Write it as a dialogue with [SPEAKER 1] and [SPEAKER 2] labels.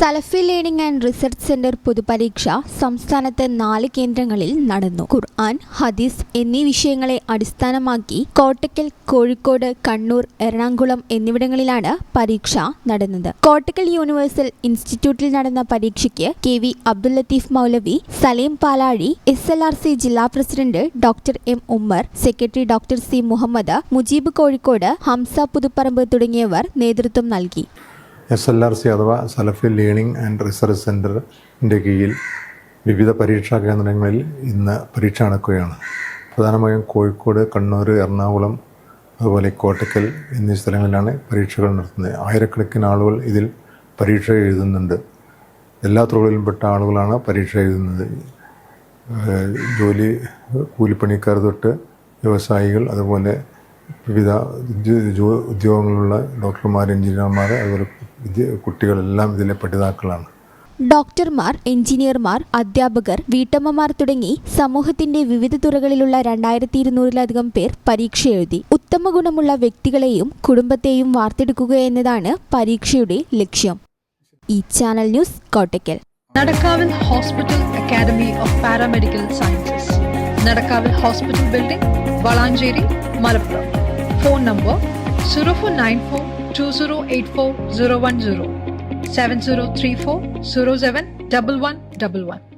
[SPEAKER 1] Salafi learning and research centre പൊതുപരീക്ഷ സംസ്ഥാനത്ത് നാല് കേന്ദ്രങ്ങളിൽ നടന്നു. ഖുർആൻ ഹദീസ് എന്നീ വിഷയങ്ങളെ അടിസ്ഥാനമാക്കി കോട്ടക്കൽ കോഴിക്കോട് കണ്ണൂർ എറണാകുളം എന്നിവിടങ്ങളിലാണ് പരീക്ഷ നടന്നത്. കോട്ടക്കൽ യൂണിവേഴ്സൽ ഇൻസ്റ്റിറ്റ്യൂട്ടിൽ നടന്ന പരീക്ഷയ്ക്ക് K V Abdul Latheef Moulavi Saleem Palazhi S L R C ജില്ലാ president doctor M Ummer secretary doctor C Muhammad Mujeeb Kozhikode Hamsa Puthuparamba തുടങ്ങിയവർ നേതൃത്വം നൽകി.
[SPEAKER 2] എസ് എൽ ആർ സി അഥവാ സലഫി ലേണിംഗ് ആൻഡ് റിസർച്ച് സെന്ററിന്റെ കീഴിൽ വിവിധ പരീക്ഷാ കേന്ദ്രങ്ങളിൽ ഇന്ന് പരീക്ഷ നടക്കുകയാണ്. പ്രധാനമായും കോഴിക്കോട് കണ്ണൂർ എറണാകുളം അതുപോലെ കോട്ടക്കൽ എന്നീ സ്ഥലങ്ങളിലാണ് പരീക്ഷകൾ നടത്തുന്നത്. ആയിരക്കണക്കിന് ആളുകൾ ഇതിൽ പരീക്ഷ എഴുതുന്നുണ്ട്. എല്ലാ തൊഴിലിൽപ്പെട്ട ആളുകളാണ് പരീക്ഷ എഴുതുന്നത്. ജോലി കൂലിപ്പണിക്കാർ തൊട്ട് വ്യവസായികൾ അതുപോലെ വിവിധ ഉദ്യോഗങ്ങളുള്ള ഡോക്ടർമാർ എഞ്ചിനീയർമാർ അതുപോലെ കുട്ടികളെല്ലാം ഇതിലെ പഠിതാക്കളാണ്.
[SPEAKER 1] ഡോക്ടർമാർ എഞ്ചിനീയർമാർ അധ്യാപകർ വീട്ടമ്മമാർ തുടങ്ങി സമൂഹത്തിന്റെ വിവിധ തുറകളിലുള്ള രണ്ടായിരത്തി ഇരുന്നൂറിലധികം പേർ പരീക്ഷ എഴുതി. ഉത്തമ ഗുണമുള്ള വ്യക്തികളെയും കുടുംബത്തെയും വാർത്തെടുക്കുക എന്നതാണ് പരീക്ഷയുടെ ലക്ഷ്യം. ഈ channel news Kottakkal.
[SPEAKER 3] നടക്കാവിൽ hospital academy of paramedical sciences. നടക്കാവിൽ hospital building Valanchery Malappuram. Phone number zero four nine four 2084 010